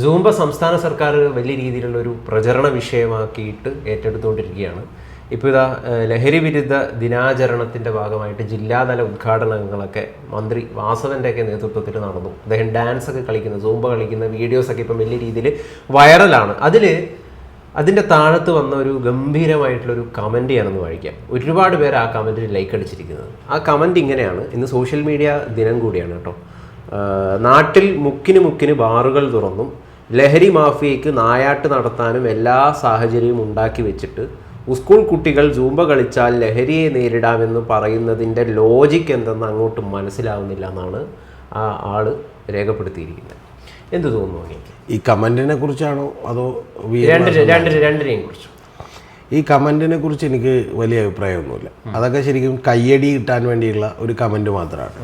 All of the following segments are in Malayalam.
സൂംബ സംസ്ഥാന സർക്കാർ വലിയ രീതിയിലുള്ള ഒരു പ്രചരണ വിഷയമാക്കിയിട്ട് ഏറ്റെടുത്തുകൊണ്ടിരിക്കുകയാണ്. ഇപ്പോൾ ഇതാ ലഹരി വിരുദ്ധ ദിനാചരണത്തിന്റെ ഭാഗമായിട്ട് ജില്ലാതല ഉദ്ഘാടനങ്ങളൊക്കെ മന്ത്രി വാസവന്റെ ഒക്കെ നേതൃത്വത്തിൽ നടന്നു. അദ്ദേഹം ഡാൻസ് ഒക്കെ കളിക്കുന്ന സൂംബ കളിക്കുന്ന വീഡിയോസ് ഒക്കെ ഇപ്പം വലിയ രീതിയിൽ വൈറലാണ്. അതിൽ അതിന്റെ താഴത്ത് വന്ന ഒരു ഗംഭീരമായിട്ടുള്ളൊരു കമന്റ് ഞാനൊന്ന് വായിക്കാം. ഒരുപാട് പേര് ആ കമന്റിൽ ലൈക്ക് അടിച്ചിരിക്കുന്നത്. ആ കമന്റ് ഇങ്ങനെയാണ്. ഇന്ന് സോഷ്യൽ മീഡിയ ദിനം കൂടിയാണ് കേട്ടോ. നാട്ടിൽ മുക്കിന് മുക്കിന് ബാറുകൾ തുറന്നും ലഹരി മാഫിയയ്ക്ക് നായാട്ട് നടത്താനും എല്ലാ സാഹചര്യവും ഉണ്ടാക്കി വെച്ചിട്ട് സ്കൂൾ കുട്ടികൾ ജൂമ്പ കളിച്ചാൽ ലഹരിയെ നേരിടാമെന്ന് പറയുന്നതിന്റെ ലോജിക്ക് എന്തെന്ന് അങ്ങോട്ട് മനസ്സിലാവുന്നില്ല എന്നാണ് ആ ആൾ രേഖപ്പെടുത്തിയിരിക്കുന്നത്. എന്ത് തോന്നുന്നു എനിക്ക് ഈ കമന്റിനെ കുറിച്ചാണോ അതോ രണ്ടിനെയും കുറിച്ച്. ഈ കമന്റിനെ കുറിച്ച് എനിക്ക് വലിയ അഭിപ്രായമൊന്നുമില്ല. അതൊക്കെ ശരിക്കും കയ്യടി കിട്ടാൻ വേണ്ടിയുള്ള ഒരു കമന്റ് മാത്രമാണ്.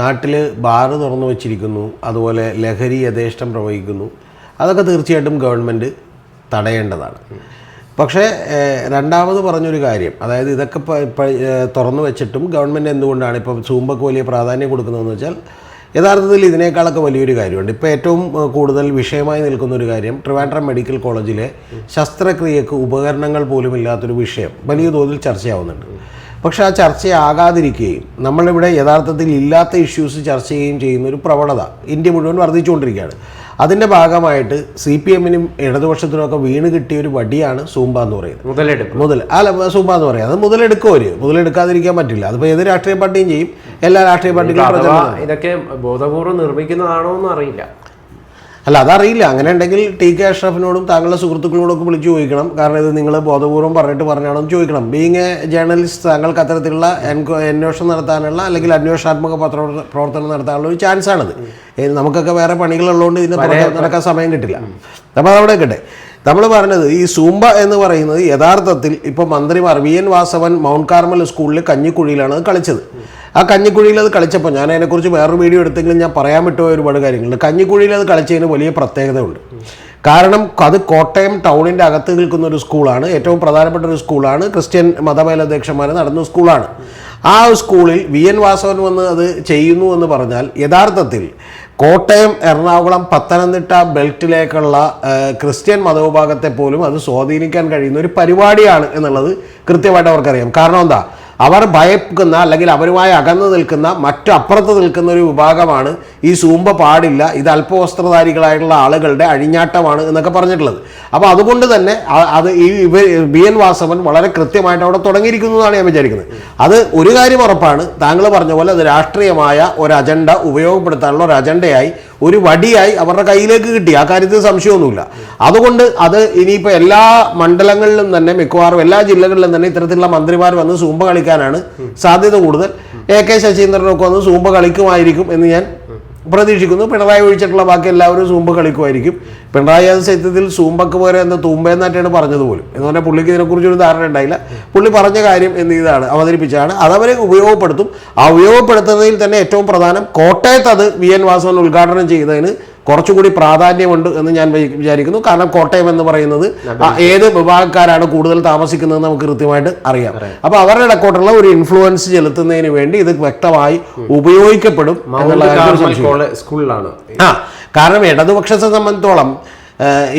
നാട്ടിൽ ബാറ് തുറന്നു വച്ചിരിക്കുന്നു അതുപോലെ ലഹരി യഥേഷ്ടം പ്രവഹിക്കുന്നു. അതൊക്കെ തീർച്ചയായിട്ടും ഗവൺമെന്റ് തടയേണ്ടതാണ്. പക്ഷേ രണ്ടാമത് പറഞ്ഞൊരു കാര്യം അതായത് ഇതൊക്കെ തുറന്നു വെച്ചിട്ടും ഗവൺമെന്റ് എന്തുകൊണ്ടാണ് ഇപ്പം സൂമ്പക്ക് വലിയ പ്രാധാന്യം കൊടുക്കുന്നതെന്ന് വെച്ചാൽ യഥാർത്ഥത്തിൽ ഇതിനേക്കാളൊക്കെ വലിയൊരു കാര്യമുണ്ട്. ഇപ്പോൾ ഏറ്റവും കൂടുതൽ വിഷയമായി നിൽക്കുന്ന ഒരു കാര്യം ട്രിവാൻഡ്രം മെഡിക്കൽ കോളേജിലെ ശസ്ത്രക്രിയക്ക് ഉപകരണങ്ങൾ പോലും ഇല്ലാത്തൊരു വിഷയം വലിയ തോതിൽ ചർച്ചയാവുന്നുണ്ട്. പക്ഷെ ആ ചർച്ചയാകാതിരിക്കുകയും നമ്മളിവിടെ യഥാർത്ഥത്തിൽ ഇല്ലാത്ത ഇഷ്യൂസ് ചർച്ച ചെയ്യുകയും ചെയ്യുന്ന ഒരു പ്രവണത ഇന്ത്യ മുഴുവൻ വർദ്ധിച്ചുകൊണ്ടിരിക്കുകയാണ്. അതിന്റെ ഭാഗമായിട്ട് സി പി എമ്മിനും ഇടതുപക്ഷത്തിനുമൊക്കെ വീണ് കിട്ടിയ ഒരു വടിയാണ് സൂമ്പ എന്ന് പറയുന്നത്. മുതലെടുപ്പ്. മുതൽ അല്ല സൂമ്പ എന്ന് പറയുന്നത് അത് മുതലെടുക്കും അവർ മുതലെടുക്കാതിരിക്കാൻ പറ്റില്ല. അതിപ്പോൾ ഏത് രാഷ്ട്രീയ പാർട്ടിയും ചെയ്യും. എല്ലാ രാഷ്ട്രീയ പാർട്ടികളും ഇതൊക്കെ ബോധപൂർവം നിർമ്മിക്കുന്നതാണോ എന്ന് അറിയില്ല. അല്ല അതറിയില്ല. അങ്ങനെ ഉണ്ടെങ്കിൽ ടി കെ അഷ്റഫിനോടും താങ്കളുടെ സുഹൃത്തുക്കളോടൊക്കെ വിളിച്ച് ചോദിക്കണം. കാരണം ഇത് നിങ്ങൾ ബോധപൂർവം പറഞ്ഞിട്ട് പറഞ്ഞാണോ എന്ന് ചോദിക്കണം. ബീങ് എ ജേർണലിസ്റ്റ് താങ്കൾക്ക് അത്തരത്തിലുള്ള അന്വേഷണം നടത്താനുള്ള അല്ലെങ്കിൽ അന്വേഷണാത്മക പത്ര പ്രവർത്തനം നടത്താനുള്ള ഒരു ചാൻസ് ആണിത്. നമുക്കൊക്കെ വേറെ പണികളുള്ളതുകൊണ്ട് ഇതിന് നടക്കാൻ സമയം കിട്ടില്ല. അപ്പോൾ അതവിടെ കിട്ടെ നമ്മൾ പറഞ്ഞത് ഈ സൂംബ എന്ന് പറയുന്നത് യഥാർത്ഥത്തിൽ ഇപ്പോൾ മന്ത്രിമാർ V N Vasavan Mount Carmel സ്കൂളിൽ കഞ്ഞിക്കുഴിയിലാണ് കളിച്ചത്. ആ കഞ്ഞിക്കുഴിയിൽ അത് കളിച്ചപ്പോൾ ഞാൻ അതിനെക്കുറിച്ച് വേറൊരു വീഡിയോ എടുത്തെങ്കിലും ഞാൻ പറയാൻ വിട്ടുപോയ ഒരുപാട് കാര്യങ്ങളുണ്ട്. കഞ്ഞിക്കുഴിയിൽ അത് കളിച്ചതിന് വലിയ പ്രത്യേകതയുണ്ട്. കാരണം അത് കോട്ടയം ടൗണിന്റെ അകത്ത് നിൽക്കുന്ന ഒരു സ്കൂളാണ്. ഏറ്റവും പ്രധാനപ്പെട്ട ഒരു സ്കൂളാണ്. ക്രിസ്ത്യൻ മതമേലധ്യക്ഷന്മാർ നടന്ന സ്കൂളാണ്. ആ സ്കൂളിൽ വി എൻ വാസവൻ വന്ന് അത് ചെയ്യുന്നു എന്ന് പറഞ്ഞാൽ യഥാർത്ഥത്തിൽ കോട്ടയം എറണാകുളം പത്തനംതിട്ട ബെൽറ്റിലേക്കുള്ള ക്രിസ്ത്യൻ മതവിഭാഗത്തെ പോലും അത് സ്വാധീനിക്കാൻ കഴിയുന്ന ഒരു പരിപാടിയാണ് എന്നുള്ളത് കൃത്യമായിട്ട് അവർക്കറിയാം. കാരണം എന്താ? അവർ ഭയക്കുന്ന അല്ലെങ്കിൽ അവരുമായി അകന്നു നിൽക്കുന്ന മറ്റു അപ്പുറത്ത് നിൽക്കുന്ന ഒരു വിഭാഗമാണ് ഈ സൂമ്പ പാടില്ല. ഇത് അല്പവസ്ത്രധാരികളായിട്ടുള്ള ആളുകളുടെ അഴിഞ്ഞാട്ടമാണ് എന്നൊക്കെ പറഞ്ഞിട്ടുള്ളത്. അപ്പോൾ അതുകൊണ്ട് തന്നെ അത് ഈ ഇവർ ബി എൻ വാസവൻ വളരെ കൃത്യമായിട്ട് അവിടെ തുടങ്ങിയിരിക്കുന്നു എന്നാണ് ഞാൻ വിചാരിക്കുന്നത്. അത് ഒരു കാര്യം ഉറപ്പാണ്. താങ്കൾ പറഞ്ഞ പോലെ അത് രാഷ്ട്രീയമായ ഒരു അജണ്ട ഉപയോഗപ്പെടുത്താനുള്ള ഒരു അജണ്ടയായി ഒരു വടിയായി അവരുടെ കയ്യിലേക്ക് കിട്ടി. ആ കാര്യത്തിൽ സംശയമൊന്നുമില്ല. അതുകൊണ്ട് അത് ഇനിയിപ്പോൾ എല്ലാ മണ്ഡലങ്ങളിലും തന്നെ മിക്കവാറും എല്ലാ ജില്ലകളിലും തന്നെ ഇത്തരത്തിലുള്ള മന്ത്രിമാർ വന്ന് സൂമ്പ കളിക്കാനാണ് സാധ്യത കൂടുതൽ. എ കെ ശശീന്ദ്രനൊക്കെ വന്ന് സൂമ്പ കളിക്കുമായിരിക്കും എന്ന് ഞാൻ പ്രതീക്ഷിക്കുന്നു. പിണറായി ഒഴിച്ചിട്ടുള്ള ബാക്കി എല്ലാവരും സൂമ്പ കളിക്കുമായിരിക്കും. പിണറായി അത് സത്യത്തിൽ സൂമ്പക്ക് പോരെ എന്താ തൂമ്പയെന്നായിട്ടാണ് പറഞ്ഞത് പോലും എന്ന് പറഞ്ഞാൽ പുള്ളിക്ക് ഇതിനെക്കുറിച്ച് ഒരു ധാരണ ഉണ്ടായില്ല. പുള്ളി പറഞ്ഞ കാര്യം എന്ന് ഇതാണ് അവതരിപ്പിച്ചാണ് അതവരെ ഉപയോഗപ്പെടുത്തും. ആ ഉപയോഗപ്പെടുത്തുന്നതിൽ തന്നെ ഏറ്റവും പ്രധാനം കോട്ടയത്ത് അത് വി എൻ വാസവൻ ഉദ്ഘാടനം ചെയ്തതിന് കുറച്ചുകൂടി പ്രാധാന്യമുണ്ട് എന്ന് ഞാൻ വിചാരിക്കുന്നു. കാരണം കോട്ടയം എന്ന് പറയുന്നത് ഏത് വിഭാഗക്കാരാണ് കൂടുതൽ താമസിക്കുന്നത് നമുക്ക് കൃത്യമായിട്ട് അറിയാം. അപ്പൊ അവരുടെ ഇടക്കോട്ടുള്ള ഒരു ഇൻഫ്ലുവൻസ് ചെലുത്തുന്നതിന് വേണ്ടി ഇത് വ്യക്തമായി ഉപയോഗിക്കപ്പെടും എന്നുള്ള സ്കൂളിലാണ്. ആ കാരണം ഇടതുപക്ഷത്തെ സംബന്ധിച്ചോളം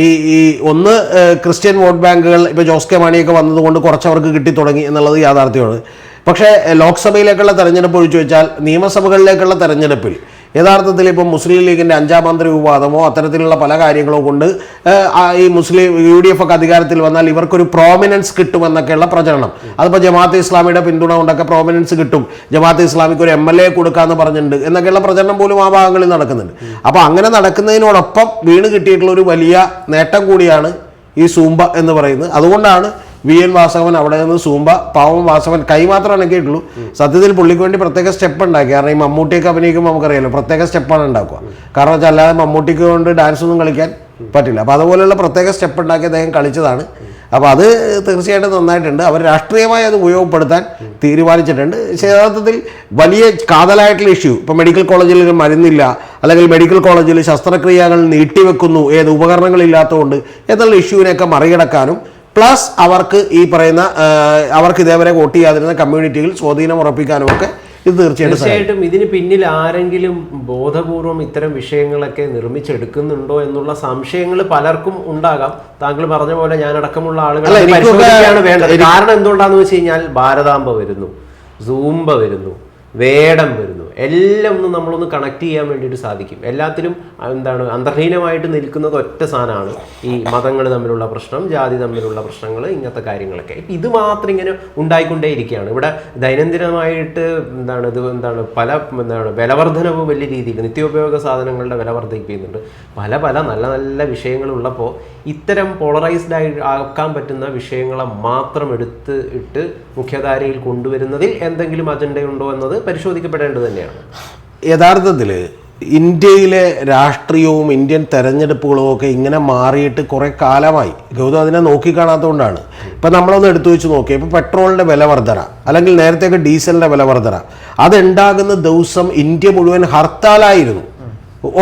ഈ ഈ ഒന്ന് ക്രിസ്ത്യൻ വോട്ട് ബാങ്കുകൾ ഇപ്പോൾ ജോസ് കെ മാണിയൊക്കെ വന്നതുകൊണ്ട് കുറച്ചവർക്ക് കിട്ടി തുടങ്ങി എന്നുള്ളത് യാഥാർത്ഥ്യമാണ്. പക്ഷേ ലോക്സഭയിലേക്കുള്ള തെരഞ്ഞെടുപ്പ് ഒഴിച്ചു വെച്ചാൽ നിയമസഭകളിലേക്കുള്ള തെരഞ്ഞെടുപ്പിൽ യഥാർത്ഥത്തിൽ ഇപ്പം മുസ്ലിം ലീഗിന്റെ അഞ്ചാം മന്ത്രി വിവാദമോ അത്തരത്തിലുള്ള പല കാര്യങ്ങളോ കൊണ്ട് ഈ മുസ്ലിം യു ഡി എഫ് ഒക്കെ അധികാരത്തിൽ വന്നാൽ ഇവർക്കൊരു പ്രോമിനൻസ് കിട്ടുമെന്നൊക്കെയുള്ള പ്രചരണം. അതിപ്പോൾ ജമാഅത്ത് ഇസ്ലാമിയുടെ പിന്തുണ കൊണ്ടൊക്കെ പ്രോമിനൻസ് കിട്ടും. ജമാഅത്ത് ഇസ്ലാമിക്ക് ഒരു എം എൽ എ കൊടുക്കാമെന്ന് പറഞ്ഞിട്ടുണ്ട് എന്നൊക്കെയുള്ള പ്രചരണം പോലും ആ ഭാഗങ്ങളിൽ നടക്കുന്നുണ്ട്. അപ്പോൾ അങ്ങനെ നടക്കുന്നതിനോടൊപ്പം വീണ് കിട്ടിയിട്ടുള്ള ഒരു വലിയ നേട്ടം കൂടിയാണ് ഈ സൂമ്പ എന്ന് പറയുന്നത്. അതുകൊണ്ടാണ് വി എൻ വാസവൻ അവിടെ നിന്ന് സൂമ്പ പാവം വാസവൻ കൈ മാത്രം അനക്കിയിട്ടുള്ളൂ സത്യത്തിൽ പുള്ളിക്ക് വേണ്ടി പ്രത്യേക സ്റ്റെപ്പ് ഉണ്ടാക്കി. കാരണം ഈ മമ്മൂട്ടിയൊക്കെ അഭിനയിക്കുമ്പോൾ നമുക്കറിയാലോ പ്രത്യേക സ്റ്റെപ്പാണ് ഉണ്ടാക്കുക. കാരണം വെച്ചാൽ അല്ലാതെ മമ്മൂട്ടിക്ക് കൊണ്ട് ഡാൻസ് ഒന്നും കളിക്കാൻ പറ്റില്ല. അപ്പോൾ അതുപോലെയുള്ള പ്രത്യേക സ്റ്റെപ്പ് ഉണ്ടാക്കി അദ്ദേഹം കളിച്ചതാണ്. അപ്പോൾ അത് തീർച്ചയായിട്ടും നന്നായിട്ടുണ്ട്. അവർ രാഷ്ട്രീയമായി അത് ഉപയോഗപ്പെടുത്താൻ തീരുമാനിച്ചിട്ടുണ്ട്. യഥാർത്ഥത്തിൽ വലിയ കാതലായിട്ടുള്ള ഇഷ്യൂ ഇപ്പോൾ മെഡിക്കൽ കോളേജിൽ മരുന്നില്ല അല്ലെങ്കിൽ മെഡിക്കൽ കോളേജിൽ ശസ്ത്രക്രിയകൾ നീട്ടിവെക്കുന്നു ഏത് ഉപകരണങ്ങളില്ലാത്തതുകൊണ്ട് എന്നുള്ള ഇഷ്യൂവിനെയൊക്കെ മറികടക്കാനും പ്ലസ് അവർക്ക് ഈ പറയുന്ന അവർക്ക് ഇതേവരെ വോട്ട് ചെയ്യാതിരുന്ന കമ്മ്യൂണിറ്റിയിൽ സ്വാധീനം ഉറപ്പിക്കാനും ഒക്കെ ഇത് തീർച്ചയായിട്ടും തീർച്ചയായിട്ടും ഇതിന് പിന്നിൽ ആരെങ്കിലും ബോധപൂർവം ഇത്തരം വിഷയങ്ങളൊക്കെ നിർമ്മിച്ചെടുക്കുന്നുണ്ടോ എന്നുള്ള സംശയങ്ങൾ പലർക്കും ഉണ്ടാകാം. താങ്കൾ പറഞ്ഞ പോലെ ഞാൻ അടക്കമുള്ള ആളുകൾ പരിശോധിക്കുകയാണ് വേണ്ടത്. കാരണം എന്തുകൊണ്ടാന്ന് വെച്ച് കഴിഞ്ഞാൽ ഭാരതാംബ വരുന്നു സൂംബ വരുന്നു വേടം വരുന്നു. എല്ലാം ഒന്ന് നമ്മളൊന്ന് കണക്ട് ചെയ്യാൻ വേണ്ടിയിട്ട് സാധിക്കും. എല്ലാത്തിലും എന്താണ് അന്തർഹീനമായിട്ട് നിൽക്കുന്നത് ഒറ്റ സാധനമാണ് ഈ മതങ്ങൾ തമ്മിലുള്ള പ്രശ്നം ജാതി തമ്മിലുള്ള പ്രശ്നങ്ങൾ ഇങ്ങനത്തെ കാര്യങ്ങളൊക്കെ. ഇത് മാത്രം ഇങ്ങനെ ഉണ്ടായിക്കൊണ്ടേയിരിക്കുകയാണ്. ഇവിടെ ദൈനംദിനമായിട്ട് എന്താണ് ഇത് എന്താണ് പല എന്താണ് വിലവർദ്ധനവ് വലിയ രീതിയിൽ നിത്യോപയോഗ സാധനങ്ങളുടെ വില വർദ്ധിപ്പിക്കുന്നുണ്ട്. പല പല നല്ല നല്ല വിഷയങ്ങളുള്ളപ്പോൾ ഇത്തരം പോളറൈസ്ഡ് ആയി ആക്കാൻ പറ്റുന്ന വിഷയങ്ങളെ മാത്രം എടുത്ത് ഇട്ട് മുഖ്യധാരയിൽ കൊണ്ടുവരുന്നതിൽ എന്തെങ്കിലും അജണ്ടയുണ്ടോ എന്നത് പരിശോധിക്കപ്പെടേണ്ടത് തന്നെയാണ്. യഥാർത്ഥത്തിൽ ഇന്ത്യയിലെ രാഷ്ട്രീയവും ഇന്ത്യൻ തെരഞ്ഞെടുപ്പുകളും ഒക്കെ ഇങ്ങനെ മാറിയിട്ട് കുറേ കാലമായി. ഗൗതം അതിനെ നോക്കിക്കാണാത്തതുകൊണ്ടാണ് ഇപ്പം നമ്മളൊന്ന് എടുത്തു വെച്ച് നോക്കി ഇപ്പം പെട്രോളിന്റെ വില വർധന അല്ലെങ്കിൽ നേരത്തെയൊക്കെ ഡീസലിന്റെ വില വർധന അതുണ്ടാകുന്ന ദിവസം ഇന്ത്യ മുഴുവൻ ഹർത്താലായിരുന്നു.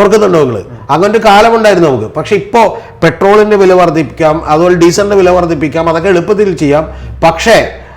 ഓർക്കുന്നുണ്ടോ നിങ്ങൾ അങ്ങനെ ഒരു കാലമുണ്ടായിരുന്നു നമുക്ക്. പക്ഷെ ഇപ്പോൾ പെട്രോളിന്റെ വില വർദ്ധിപ്പിക്കാം അതുപോലെ ഡീസലിന്റെ വില വർദ്ധിപ്പിക്കാം അതൊക്കെ എളുപ്പത്തിൽ ചെയ്യാം. പക്ഷേ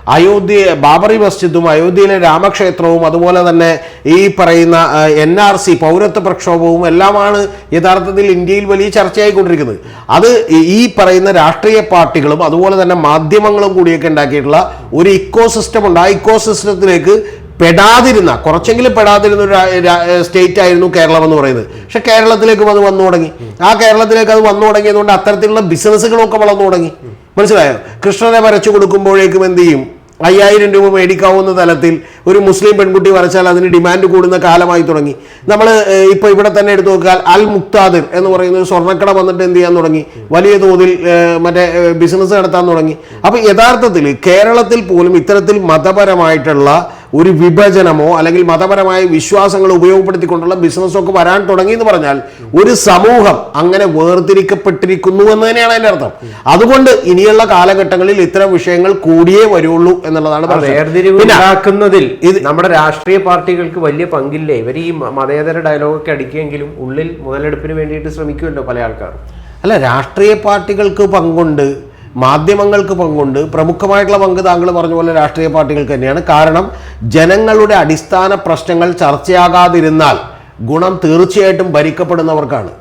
അയോധ്യ ബാബറി മസ്ജിദും അയോധ്യയിലെ രാമക്ഷേത്രവും അതുപോലെ തന്നെ ഈ പറയുന്ന എൻ ആർ സി പൗരത്വ പ്രക്ഷോഭവും എല്ലാമാണ് യഥാർത്ഥത്തിൽ ഇന്ത്യയിൽ വലിയ ചർച്ചയായിക്കൊണ്ടിരിക്കുന്നത്. അത് ഈ- പറയുന്ന രാഷ്ട്രീയ പാർട്ടികളും അതുപോലെ തന്നെ മാധ്യമങ്ങളും കൂടിയൊക്കെ ഉണ്ടാക്കിയിട്ടുള്ള ഒരു ഇക്കോ സിസ്റ്റം ഉണ്ട്. ആ ഇക്കോ സിസ്റ്റത്തിലേക്ക് പെടാതിരുന്ന കുറച്ചെങ്കിലും പെടാതിരുന്ന ഒരു സ്റ്റേറ്റ് ആയിരുന്നു കേരളം എന്ന് പറയുന്നത്. പക്ഷെ കേരളത്തിലേക്ക് അത് വന്നു തുടങ്ങി. ആ കേരളത്തിലേക്ക് അത് വന്നു തുടങ്ങിയതുകൊണ്ട് അത്തരത്തിലുള്ള ബിസിനസ്സുകളൊക്കെ വളർന്നു തുടങ്ങി. മനസ്സിലായോ? കൃഷ്ണനെ വരച്ചു കൊടുക്കുമ്പോഴേക്കും എന്ത് ചെയ്യും? അയ്യായിരം രൂപ മേടിക്കാവുന്ന തലത്തിൽ ഒരു മുസ്ലിം പെൺകുട്ടി വരച്ചാൽ അതിന് ഡിമാൻഡ് കൂടുന്ന കാലമായി തുടങ്ങി. നമ്മൾ ഇപ്പോൾ ഇവിടെ തന്നെ എടുത്തു നോക്കിയാൽ അൽ മുക്താദിർ എന്ന് പറയുന്ന ഒരു സ്വർണക്കട വന്നിട്ട് എന്ത് ചെയ്യാൻ തുടങ്ങി? വലിയ തോതിൽ മറ്റേ ബിസിനസ് നടത്താൻ തുടങ്ങി. അപ്പോൾ യഥാർത്ഥത്തിൽ കേരളത്തിൽ പോലും ഇത്തരത്തിൽ മതപരമായിട്ടുള്ള ഒരു വിഭജനമോ അല്ലെങ്കിൽ മതപരമായ വിശ്വാസങ്ങൾ ഉപയോഗപ്പെടുത്തിക്കൊണ്ടുള്ള ബിസിനസ്സൊക്കെ വരാൻ തുടങ്ങി എന്ന് പറഞ്ഞാൽ ഒരു സമൂഹം അങ്ങനെ വേർതിരിക്കപ്പെട്ടിരിക്കുന്നു എന്ന് തന്നെയാണ് അതിന്റെ അർത്ഥം. അതുകൊണ്ട് ഇനിയുള്ള കാലഘട്ടങ്ങളിൽ ഇത്തരം വിഷയങ്ങൾ കൂടിയേ വരുള്ളൂ എന്നുള്ളതാണ് വേർതിരിവുണ്ടാക്കുന്നതിൽ ഇത് നമ്മുടെ രാഷ്ട്രീയ പാർട്ടികൾക്ക് വലിയ പങ്കില്ലേ? ഇവർ ഈ മതേതര ഡയലോഗൊക്കെ അടിക്കുമെങ്കിലും ഉള്ളിൽ മുതലെടുപ്പിന് വേണ്ടിയിട്ട് ശ്രമിക്കുമല്ലോ പല ആൾക്കാർ അല്ല രാഷ്ട്രീയ പാർട്ടികൾക്ക് പങ്കുണ്ട്. മാധ്യമങ്ങൾക്ക് പങ്കുണ്ട്. പ്രമുഖമായിട്ടുള്ള പങ്ക് താങ്കൾ പറഞ്ഞ പോലെ രാഷ്ട്രീയ പാർട്ടികൾക്ക് തന്നെയാണ്. കാരണം ജനങ്ങളുടെ അടിസ്ഥാന പ്രശ്നങ്ങൾ ചർച്ചയാകാതിരുന്നാൽ ഗുണം തീർച്ചയായിട്ടും ഭരിക്കപ്പെടുന്നവർക്കാണ്.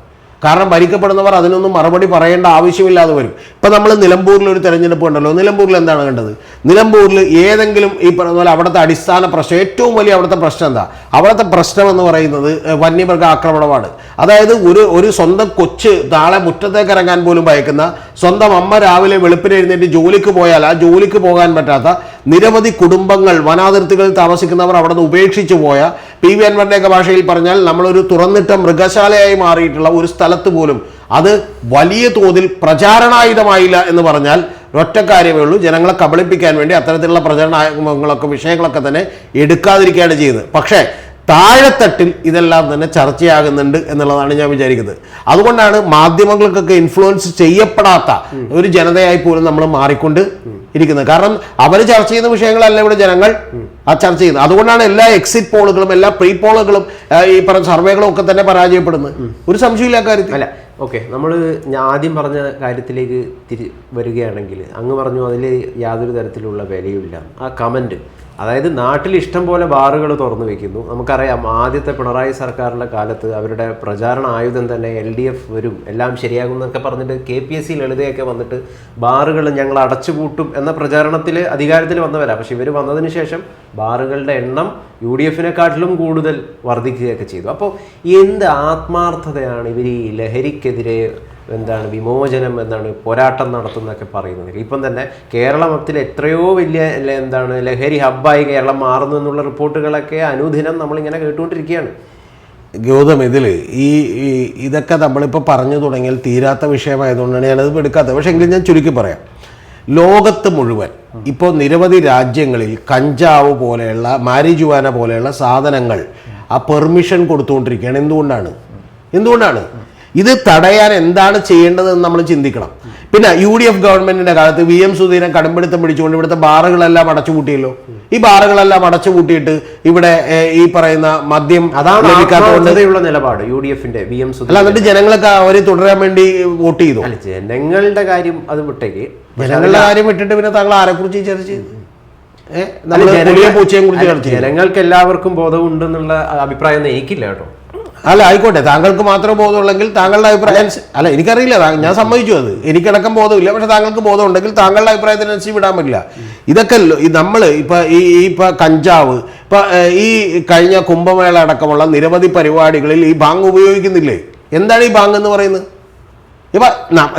കാരണം ഭരിക്കപ്പെടുന്നവർ അതിനൊന്നും മറുപടി പറയേണ്ട ആവശ്യമില്ലാതെ വരും. ഇപ്പം നമ്മൾ നിലമ്പൂരിൽ ഒരു തെരഞ്ഞെടുപ്പ് ഉണ്ടല്ലോ നിലമ്പൂരിൽ എന്താണ് കണ്ടത്? നിലമ്പൂരിൽ ഏതെങ്കിലും ഈ പറഞ്ഞ പോലെ അവിടുത്തെ അടിസ്ഥാന പ്രശ്നം ഏറ്റവും വലിയ അവിടുത്തെ പ്രശ്നം എന്താ? അവിടുത്തെ പ്രശ്നം എന്ന് പറയുന്നത് വന്യമൃഗ ആക്രമണമാണ്. അതായത് ഒരു ഒരു സ്വന്തം കൊച്ച് നാളെ മുറ്റത്തേക്ക് ഇറങ്ങാൻ പോലും ഭയക്കുന്ന സ്വന്തം അമ്മ രാവിലെ വെളുപ്പിന് എഴുന്നേറ്റ് ജോലിക്ക് പോയാൽ ആ ജോലിക്ക് പോകാൻ പറ്റാത്ത നിരവധി കുടുംബങ്ങൾ വനാതിർത്തികളിൽ താമസിക്കുന്നവർ അവിടെ നിന്ന് ഉപേക്ഷിച്ചു പോയ പി വി അൻവറിന്റെയൊക്കെ ഭാഷയിൽ പറഞ്ഞാൽ നമ്മളൊരു തുറന്നിട്ട മൃഗശാലയായി മാറിയിട്ടുള്ള ഒരു സ്ഥലത്ത് പോലും അത് വലിയ തോതിൽ പ്രചാരണായുധമായില്ല എന്ന് പറഞ്ഞാൽ ഒറ്റ കാര്യമേ ഉള്ളൂ. ജനങ്ങളെ കബളിപ്പിക്കാൻ വേണ്ടി അത്തരത്തിലുള്ള പ്രചരണങ്ങളൊക്കെ വിഷയങ്ങളൊക്കെ തന്നെ എടുക്കാതിരിക്കുകയാണ് ചെയ്യുന്നത് പക്ഷേ താഴെത്തട്ടിൽ ഇതെല്ലാം തന്നെ ചർച്ചയാകുന്നുണ്ട് എന്നുള്ളതാണ് ഞാൻ വിചാരിക്കുന്നത്. അതുകൊണ്ടാണ് മാധ്യമങ്ങൾക്കൊക്കെ ഇൻഫ്ലുവൻസ് ചെയ്യപ്പെടാത്ത ഒരു ജനതയായി പോലും നമ്മൾ മാറിക്കൊണ്ട് ഇരിക്കുന്നത്. കാരണം അവർ ചർച്ച ചെയ്യുന്ന വിഷയങ്ങളല്ല ഇവിടെ ജനങ്ങൾ ആ ചർച്ച ചെയ്യുന്നത്. അതുകൊണ്ടാണ് എല്ലാ എക്സിറ്റ് പോളുകളും എല്ലാ പ്രീ പോളുകളും ഈ പറഞ്ഞ സർവേകളും ഒക്കെ തന്നെ പരാജയപ്പെടുന്നത്. ഒരു സംശയമില്ല കാര്യത്തിൽ. അല്ല ഓക്കെ നമ്മൾ ഞാൻ ആദ്യം പറഞ്ഞ കാര്യത്തിലേക്ക് തിരി വരികയാണെങ്കിൽ അങ്ങ് പറഞ്ഞു അതിൽ യാതൊരു തരത്തിലുള്ള വിലയുമില്ല. ആ കമന്റ് അതായത് നാട്ടിൽ ഇഷ്ടം പോലെ ബാറുകൾ തുറന്നു വെക്കുന്നു. നമുക്കറിയാം ആദ്യത്തെ പിണറായി സർക്കാരിന്റെ കാലത്ത് അവരുടെ പ്രചാരണ ആയുധം തന്നെ എൽ ഡി എഫ് വരും. എല്ലാം ശരിയാകും എന്നൊക്കെ പറഞ്ഞിട്ട് കെ പി എസ് സി ലളിതയൊക്കെ വന്നിട്ട് ബാറുകൾ ഞങ്ങൾ അടച്ചുപൂട്ടും എന്ന പ്രചാരണത്തിൽ അധികാരത്തിൽ വന്നവരാ. പക്ഷെ ഇവർ വന്നതിന് ശേഷം ബാറുകളുടെ എണ്ണം യു ഡി എഫിനെക്കാട്ടിലും കൂടുതൽ വർദ്ധിക്കുകയൊക്കെ ചെയ്തു. അപ്പോൾ എന്ത് ആത്മാർത്ഥതയാണ് ഇവർ ഈ ലഹരിക്കെതിരെ എന്താണ് വിമോചനം എന്താണ് പോരാട്ടം നടത്തുന്നൊക്കെ പറയുന്നത്. ഇപ്പം തന്നെ കേരളത്തിൽ എത്രയോ വലിയ എന്താണ് ലഹരി ഹബ്ബായി കേരളം മാറുന്നു എന്നുള്ള റിപ്പോർട്ടുകളൊക്കെ അനുദിനം നമ്മളിങ്ങനെ കേട്ടുകൊണ്ടിരിക്കുകയാണ്. ഗൗതം ഇതിൽ ഈ ഇതൊക്കെ നമ്മളിപ്പോൾ പറഞ്ഞു തുടങ്ങിയാൽ തീരാത്ത വിഷയമായതുകൊണ്ടാണ് ഞാനത് എടുക്കാത്തത്. പക്ഷേ എങ്കിലും ഞാൻ ചുരുക്കി പറയാം. ലോകത്ത് മുഴുവൻ ഇപ്പോൾ നിരവധി രാജ്യങ്ങളിൽ കഞ്ചാവ് പോലെയുള്ള മാരിജുവാന പോലെയുള്ള സാധനങ്ങൾ ആ പെർമിഷൻ കൊടുത്തുകൊണ്ടിരിക്കുകയാണ്. എന്തുകൊണ്ടാണ്? എന്തുകൊണ്ടാണ്? ഇത് തടയാൻ എന്താണ് ചെയ്യേണ്ടതെന്ന് നമ്മൾ ചിന്തിക്കണം. പിന്നെ യു ഡി എഫ് ഗവൺമെന്റിന്റെ കാലത്ത് വി എം സുധീരൻ കടുംപിടുത്തം പിടിച്ചുകൊണ്ട് ഇവിടുത്തെ ബാറുകളെല്ലാം അടച്ചുപൂട്ടിയല്ലോ. ഈ ബാറുകളെല്ലാം അടച്ചുപൂട്ടിയിട്ട് ഇവിടെ ഈ പറയുന്ന മദ്യം അതാണ് നിലപാട് യു ഡി എഫിന്റെ വി എം സുധീരൻ എന്നിട്ട് ജനങ്ങളൊക്കെ അവരെ തുടരാൻ വേണ്ടി വോട്ട് ചെയ്തു? ജനങ്ങളുടെ കാര്യം അത് വിട്ടേക്ക്. ജനങ്ങളുടെ കാര്യം വിട്ടിട്ട് പിന്നെ താങ്കൾ ആരെക്കുറിച്ച് ചർച്ച ചെയ്തു ജനങ്ങൾക്ക് എല്ലാവർക്കും ബോധമുണ്ടെന്നുള്ള അഭിപ്രായം ഒന്നും എനിക്കില്ല കേട്ടോ. അല്ല ആയിക്കോട്ടെ. താങ്കൾക്ക് മാത്രം ബോധമുള്ളെങ്കിൽ താങ്കളുടെ അഭിപ്രായം അല്ല. എനിക്കറിയില്ല. ഞാൻ സമ്മതിച്ചു അത്. എനിക്കടക്കം ബോധമില്ല. പക്ഷെ താങ്കൾക്ക് ബോധമുണ്ടെങ്കിൽ താങ്കളുടെ അഭിപ്രായത്തിനനുസരിച്ച് വിടാൻ പറ്റില്ല. ഇതൊക്കെ ഈ നമ്മൾ ഇപ്പൊ ഈ ഈ ഇപ്പൊ കഞ്ചാവ് ഇപ്പൊ ഈ കഴിഞ്ഞ കുംഭമേള അടക്കമുള്ള നിരവധി പരിപാടികളിൽ ഈ ബാങ്ക് ഉപയോഗിക്കുന്നില്ലേ? എന്താണ് ഈ ബാങ്ക് എന്ന് പറയുന്നത്? ഇപ്പൊ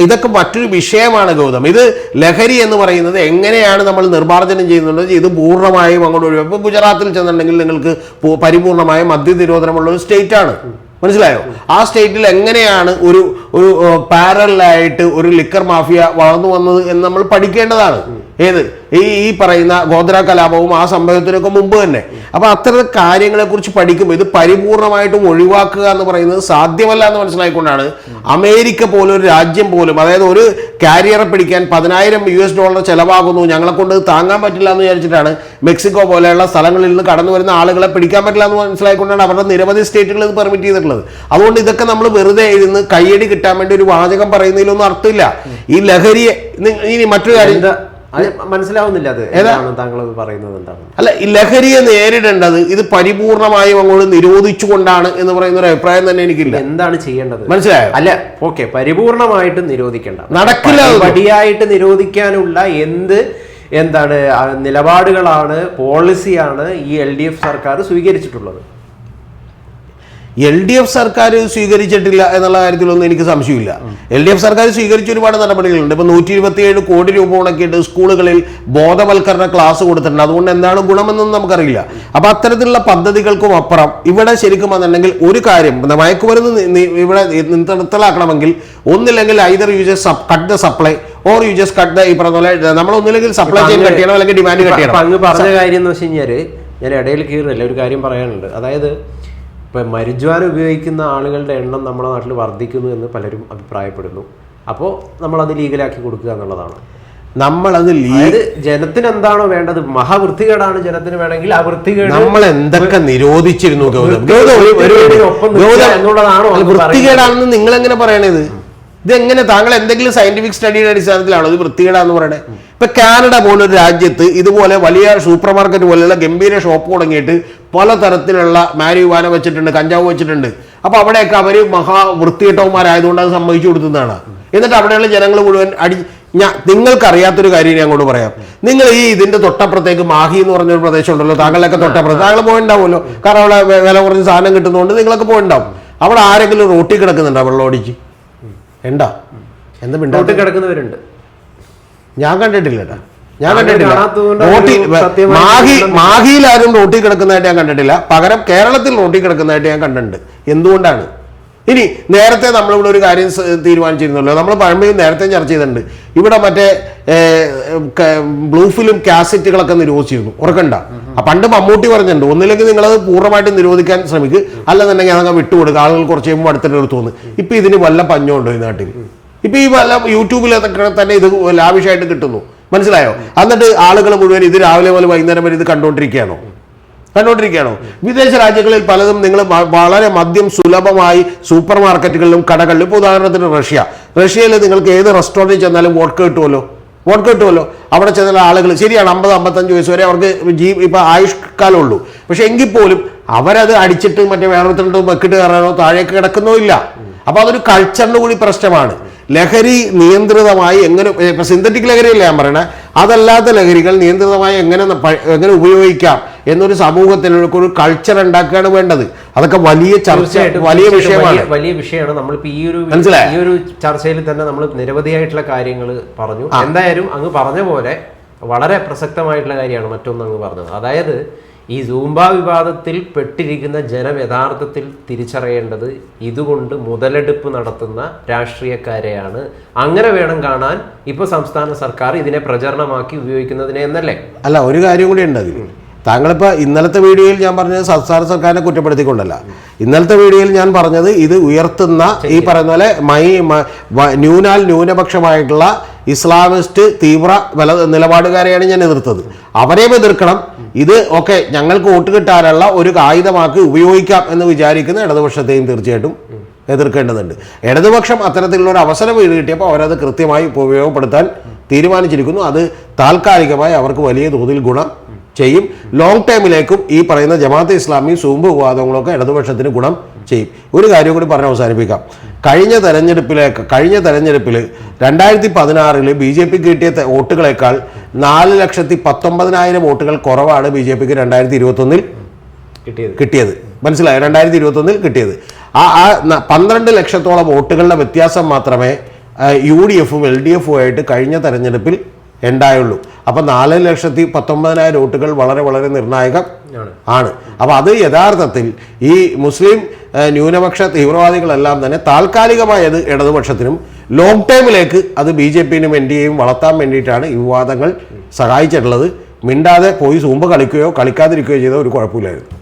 ഇതൊക്കെ മറ്റൊരു വിഷയമാണ് ഗൗതം. ഇത് ലഹരി എന്ന് പറയുന്നത് എങ്ങനെയാണ് നമ്മൾ നിർമ്മാർജനം ചെയ്യുന്നത് ഇത് പൂർണമായും അങ്ങോട്ട് ഒഴിവാക്കും ഇപ്പൊ ഗുജറാത്തിൽ ചെന്നിട്ടുണ്ടെങ്കിൽ നിങ്ങൾക്ക് പരിപൂർണമായ മദ്യ നിരോധനമുള്ള ഒരു സ്റ്റേറ്റ് ആണ്. മനസ്സിലായോ? ആ സ്റ്റേറ്റിൽ എങ്ങനെയാണ് ഒരു ഒരു പാരലായിട്ട് ഒരു ലിക്കർ മാഫിയ വളർന്നു വന്നത് എന്ന് നമ്മൾ പഠിക്കേണ്ടതാണ്. ഏത്? ഈ ഈ പറയുന്ന ഗോദ്ര കലാപവും ആ സംഭവത്തിനൊക്കെ മുമ്പ് തന്നെ. അപ്പൊ അത്തരം കാര്യങ്ങളെ കുറിച്ച് പഠിക്കുമ്പോൾ ഇത് പരിപൂർണമായിട്ടും ഒഴിവാക്കുക എന്ന് പറയുന്നത് സാധ്യമല്ല എന്ന് മനസ്സിലായിക്കൊണ്ടാണ് അമേരിക്ക പോലും ഒരു രാജ്യം പോലും അതായത് ഒരു കാരിയറെ പിടിക്കാൻ പതിനായിരം യു എസ് ഡോളർ ചെലവാകുന്നു ഞങ്ങളെ കൊണ്ട് താങ്ങാൻ പറ്റില്ല എന്ന് വിചാരിച്ചിട്ടാണ് മെക്സിക്കോ പോലെയുള്ള സ്ഥലങ്ങളിൽ നിന്ന് കടന്നു വരുന്ന ആളുകളെ പിടിക്കാൻ പറ്റില്ല എന്ന് മനസ്സിലായിക്കൊണ്ടാണ് അവരുടെ നിരവധി സ്റ്റേറ്റുകൾ ഇത് പെർമിറ്റ് ചെയ്തിട്ടുള്ളത്. അതുകൊണ്ട് ഇതൊക്കെ നമ്മൾ വെറുതെ ഇരുന്ന് കയ്യടി കിട്ടാൻ വേണ്ടി ഒരു വാചകം പറയുന്നതിലൊന്നും അർത്ഥമില്ല. ഈ ലഹരിയെ ഇനി മറ്റൊരു കാര്യം മനസ്സിലാവുന്നില്ല അത് എന്താണ് താങ്കൾ പറയുന്നത് എന്താണ്? അല്ല ഈ ലഹരിയെ നേരിടേണ്ടത് ഇത് പരിപൂർണമായും അങ്ങോട്ട് നിരോധിച്ചുകൊണ്ടാണ് എന്ന് പറയുന്ന ഒരു അഭിപ്രായം തന്നെ എനിക്കില്ല. എന്താണ് ചെയ്യേണ്ടത്? മനസ്സിലായോ? അല്ല ഓക്കെ പരിപൂർണമായിട്ട് നിരോധിക്കേണ്ട. നടക്കില്ല വടിയായിട്ട് പടിയായിട്ട് നിരോധിക്കാനുള്ള എന്ത് എന്താണ് നിലപാടുകളാണ് പോളിസിയാണ് ഈ എൽ ഡി എഫ് സർക്കാർ സ്വീകരിച്ചിട്ടുള്ളത്. എൽ ഡി എഫ് സർക്കാർ സ്വീകരിച്ചിട്ടില്ല എന്നുള്ള കാര്യത്തിലൊന്നും എനിക്ക് സംശയമില്ല. എൽ ഡി എഫ് സർക്കാർ സ്വീകരിച്ച ഒരുപാട് നടപടികളുണ്ട്. ഇപ്പൊ നൂറ്റി ഇരുപത്തിയേഴ് കോടി രൂപ മുടക്കിയിട്ട് സ്കൂളുകളിൽ ബോധവൽക്കരണ ക്ലാസ് കൊടുത്തിട്ടുണ്ട്. അതുകൊണ്ട് എന്താണ് ഗുണമെന്നൊന്നും നമുക്കറിയില്ല. അപ്പൊ അത്തരത്തിലുള്ള പദ്ധതികൾക്കും അപ്പുറം ഇവിടെ ശരിക്കും വന്നിട്ടുണ്ടെങ്കിൽ ഒരു കാര്യം മയക്കുമരുന്ന് ഇവിടെ നിർത്തലാക്കണമെങ്കിൽ ഒന്നില്ലെങ്കിൽ either you just cut the supply or you just cut the ഈ പറഞ്ഞ പോലെ നമ്മൾ ഒന്നില്ലെങ്കിൽ സപ്ലൈ ചെയിൻ കട്ട് ചെയ്യണം അല്ലെങ്കിൽ ഡിമാൻഡ് കട്ട് അപ്പൊ ചെയ്യണം. അങ്ങ് പറഞ്ഞ കാര്യം എന്ന് വെച്ച് കഴിഞ്ഞാൽ ഞാൻ ഇടയിൽ കീറില്ല ഒരു കാര്യം പറയാനുണ്ട്. അതായത് ഇപ്പൊ മരുജ്വാന ഉപയോഗിക്കുന്ന ആളുകളുടെ എണ്ണം നമ്മുടെ നാട്ടിൽ വർദ്ധിക്കുന്നു എന്ന് പലരും അഭിപ്രായപ്പെടുന്നു. അപ്പോൾ നമ്മളത് ലീഗലാക്കി കൊടുക്കുക എന്നുള്ളതാണ്. നമ്മളത് ലീഗ് അതായത് ജനത്തിന് എന്താണോ വേണ്ടത് മഹാവൃത്തികേടാണ് ജനത്തിന് വേണമെങ്കിൽ ആ വൃത്തികേട് നമ്മൾ എന്തൊക്കെ നിരോധിച്ചിരുന്നു ഗൗതം? എന്നുള്ളതാണോ വൃത്തികേടാണെന്ന് നിങ്ങൾ എങ്ങനെ പറയണത് ഇതെങ്ങനെ താങ്കൾ എന്തെങ്കിലും സയന്റിഫിക് സ്റ്റഡിയുടെ അടിസ്ഥാനത്തിലാണോ ഇത് വൃത്തികേടാന്ന് പറയണേ? ഇപ്പൊ കാനഡ പോലൊരു രാജ്യത്ത് ഇതുപോലെ വലിയ സൂപ്പർ മാർക്കറ്റ് പോലെയുള്ള ഗംഭീര ഷോപ്പ് തുടങ്ങിയിട്ട് പലതരത്തിലുള്ള മാരിവാന വെച്ചിട്ടുണ്ട് കഞ്ചാവ് വെച്ചിട്ടുണ്ട്. അപ്പൊ അവിടെയൊക്കെ അവർ മഹാ വൃത്തികെട്ടവന്മാരായതുകൊണ്ട് അത് സമ്മതിച്ചു കൊടുക്കുന്നതാണ് എന്നിട്ട് അവിടെയുള്ള ജനങ്ങൾ മുഴുവൻ അടി ഞാൻ നിങ്ങൾക്കറിയാത്തൊരു കാര്യം ഞാൻ അങ്ങോട്ട് പറയാം. നിങ്ങൾ ഈ ഇതിന്റെ തൊട്ടപ്പുറത്തേക്ക് മാഹി എന്ന് പറഞ്ഞൊരു പ്രദേശം ഉണ്ടല്ലോ താങ്കളൊക്കെ തൊട്ടപ്പുറത്ത്. താങ്കൾ പോയിണ്ടാവുമല്ലോ. കാരണം അവിടെ വില കുറഞ്ഞ സാധനം കിട്ടുന്നതുകൊണ്ട് നിങ്ങളൊക്കെ പോയിണ്ടാവും. അവിടെ ആരെങ്കിലും റോട്ടി കിടക്കുന്നുണ്ടോ വെള്ളം ഓടിച്ച്? എന്താ എന്താ റോട്ടിൽ കിടക്കുന്നവരുണ്ട്. ഞാൻ കണ്ടിട്ടില്ല ട്ടാ. ഞാൻ കണ്ടിട്ടില്ല. റോട്ടി മാഹി മാഹിയിൽ ആരും കിടക്കുന്നതായിട്ട് ഞാൻ കണ്ടിട്ടില്ല. പകരം കേരളത്തിൽ റോട്ടി കിടക്കുന്നതായിട്ട് ഞാൻ കണ്ടിട്ടുണ്ട്. എന്തുകൊണ്ടാണ്? ഇനി നേരത്തെ നമ്മളിവിടെ ഒരു കാര്യം തീരുമാനിച്ചിരുന്നല്ലോ. നമ്മൾ പഴമയും നേരത്തെ ചർച്ച ചെയ്തിട്ടുണ്ട്. ഇവിടെ മറ്റേ ബ്ലൂഫിലും കാസറ്റുകളൊക്കെ നിരോധിച്ചിരുന്നു. ഉറക്കണ്ട. പണ്ട് മമ്മൂട്ടി പറഞ്ഞിട്ടുണ്ട്. ഒന്നില്ലെങ്കിൽ നിങ്ങളത് പൂർണമായിട്ട് നിരോധിക്കാൻ ശ്രമിക്കുക അല്ലെന്നുണ്ടെങ്കിൽ അതങ്ങ് വിട്ടുകൊടുക്കുക ആളുകൾ കുറച്ച് കഴിയുമ്പോൾ അടുത്തിട്ട് തോന്നുന്നു ഇപ്പൊ ഇതിന് വല്ല പഞ്ഞുണ്ടോ ഈ നാട്ടിൽ? ഇപ്പൊ ഈ വല്ല യൂട്യൂബിലൊക്കെ തന്നെ ഇത് ലാവിഷായിട്ട് കിട്ടുന്നു. മനസ്സിലായോ? എന്നിട്ട് ആളുകൾ മുഴുവൻ ഇത് രാവിലെ മുതൽ വൈകുന്നേരം വരെ ഇത് കണ്ടുകൊണ്ടിരിക്കുകയാണോ കണ്ടുകൊണ്ടിരിക്കുകയാണോ വിദേശ രാജ്യങ്ങളിൽ പലതും നിങ്ങൾ വളരെ മദ്യം സുലഭമായി സൂപ്പർ മാർക്കറ്റുകളിലും കടകളിലും ഇപ്പോൾ ഉദാഹരണത്തിന് റഷ്യ. റഷ്യയിൽ നിങ്ങൾക്ക് ഏത് റെസ്റ്റോറന്റിൽ ചെന്നാലും വോട്ട് കിട്ടുമല്ലോ വോട്ട് കിട്ടുമല്ലോ അവിടെ ചെന്ന ആളുകൾ ശരിയാണ് അമ്പത് അമ്പത്തഞ്ച് വയസ്സ് വരെ അവർക്ക് ജീ ഇപ്പം ആയുഷ്കാലം ഉള്ളൂ. പക്ഷേ എങ്കിൽ പോലും അവരത് അടിച്ചിട്ട് മറ്റേ വേറൊരുത്തരുടെ വെക്കിട്ട് കയറാനോ താഴേക്ക് കിടക്കുന്നോ ഇല്ല. അപ്പോൾ അതൊരു കൾച്ചറിന് കൂടി പ്രശ്നമാണ്. ലഹരി നിയന്ത്രിതമായി എങ്ങനെ ഇപ്പൊ സിന്തറ്റിക് ലഹരിയല്ല ഞാൻ പറയണേ? അതല്ലാത്ത ലഹരികൾ നിയന്ത്രിതമായി എങ്ങനെ എങ്ങനെ ഉപയോഗിക്കാം എന്നൊരു സമൂഹത്തിനൊക്കെ ഒരു കൾച്ചർ ഉണ്ടാക്കുകയാണ് വേണ്ടത്. അതൊക്കെ വലിയ ചർച്ച വലിയ വിഷയമാണ്. വലിയ- വിഷയമാണ്. നമ്മളിപ്പോൾ ഈ ഒരു മനസ്സിലായോ? ഈ ഒരു ചർച്ചയിൽ തന്നെ നമ്മൾ നിരവധിയായിട്ടുള്ള കാര്യങ്ങൾ പറഞ്ഞു. എന്തായാലും അങ്ങ് പറഞ്ഞ പോലെ വളരെ പ്രസക്തമായിട്ടുള്ള കാര്യമാണ് മറ്റൊന്ന് അങ്ങ് പറഞ്ഞത്. അതായത് ഈ സൂംബ വിവാദത്തിൽ പെട്ടിരിക്കുന്ന ജനം യഥാർത്ഥത്തിൽ തിരിച്ചറിയേണ്ടത് ഇതുകൊണ്ട് മുതലെടുപ്പ് നടത്തുന്ന രാഷ്ട്രീയക്കാരെയാണ്. അങ്ങനെ വേണം കാണാൻ ഇപ്പൊ സംസ്ഥാന സർക്കാർ ഇതിനെ പ്രചരണമാക്കി ഉപയോഗിക്കുന്നതിനെ എന്നല്ലേ? അല്ല ഒരു കാര്യം കൂടി ഉണ്ട് അതിൽ താങ്കളിപ്പോൾ ഇന്നലത്തെ വീഡിയോയിൽ ഞാൻ പറഞ്ഞത് സംസ്ഥാന സർക്കാരിനെ കുറ്റപ്പെടുത്തിക്കൊണ്ടല്ല. ഇന്നലത്തെ വീഡിയോയിൽ ഞാൻ പറഞ്ഞത് ഇത് ഉയർത്തുന്ന ഈ പറയുന്ന പോലെ മൈ ന്യൂനാൽ ന്യൂനപക്ഷമായിട്ടുള്ള ഇസ്ലാമിസ്റ്റ് തീവ്ര നിലപാടുകാരെയാണ് ഞാൻ എതിർത്തത്. അവരെയും എതിർക്കണം. ഇത് ഒക്കെ ഞങ്ങൾക്ക് വോട്ട് കിട്ടാനുള്ള ഒരു കായികമാക്കി ഉപയോഗിക്കാം എന്ന് വിചാരിക്കുന്ന ഇടതുപക്ഷത്തെയും തീർച്ചയായിട്ടും എതിർക്കേണ്ടതുണ്ട്. ഇടതുപക്ഷം അത്തരത്തിലുള്ള ഒരു അവസരം കിട്ടിയപ്പോൾ അവരത് കൃത്യമായി ഉപയോഗപ്പെടുത്താൻ തീരുമാനിച്ചിരിക്കുന്നു. അത് താൽക്കാലികമായി അവർക്ക് വലിയ തോതിൽ ഗുണം ചെയ്യും. ലോങ് ടൈമിലേക്കും ഈ പറയുന്ന ജമാഅത്തെ ഇസ്ലാമി സൂമ്പ് വിവാദങ്ങളൊക്കെ ഇടതുപക്ഷത്തിന് ഗുണം ചെയ്യും. ഒരു കാര്യം കൂടി പറഞ്ഞ് അവസാനിപ്പിക്കാം. കഴിഞ്ഞ തെരഞ്ഞെടുപ്പിലേക്ക് കഴിഞ്ഞ തെരഞ്ഞെടുപ്പിൽ രണ്ടായിരത്തി പതിനാറിൽ ബി ജെ പിക്ക് കിട്ടിയ വോട്ടുകളേക്കാൾ നാല് ലക്ഷത്തി പത്തൊമ്പതിനായിരം വോട്ടുകൾ കുറവാണ് ബി ജെ പിക്ക് രണ്ടായിരത്തി ഇരുപത്തൊന്നിൽ കിട്ടിയത്. കിട്ടിയത്. മനസ്സിലായോ? രണ്ടായിരത്തി ഇരുപത്തൊന്നിൽ കിട്ടിയത്. ആ ആ പന്ത്രണ്ട് ലക്ഷത്തോളം വോട്ടുകളുടെ വ്യത്യാസം മാത്രമേ യു ഡി എഫും എൽ ഡി എഫും ആയിട്ട് കഴിഞ്ഞ തെരഞ്ഞെടുപ്പിൽ ഉണ്ടായുള്ളൂ. അപ്പം നാല് ലക്ഷത്തി പത്തൊമ്പതിനായിരം വോട്ടുകൾ വളരെ വളരെ നിർണായകം ആണ്. അപ്പോൾ അത് യഥാർത്ഥത്തിൽ ഈ മുസ്ലിം ന്യൂനപക്ഷ തീവ്രവാദികളെല്ലാം തന്നെ താൽക്കാലികമായത് ഇടതുപക്ഷത്തിനും ലോങ് ടൈമിലേക്ക് അത് ബി ജെ പിനും എൻ ഡി എയും വളർത്താൻ വേണ്ടിയിട്ടാണ് ഈ വിവാദങ്ങൾ സഹായിച്ചിട്ടുള്ളത്. മിണ്ടാതെ പോയി സൂമ്പ് കളിക്കുകയോ കളിക്കാതിരിക്കുകയോ ചെയ്ത ഒരു കുഴപ്പമില്ലായിരുന്നു.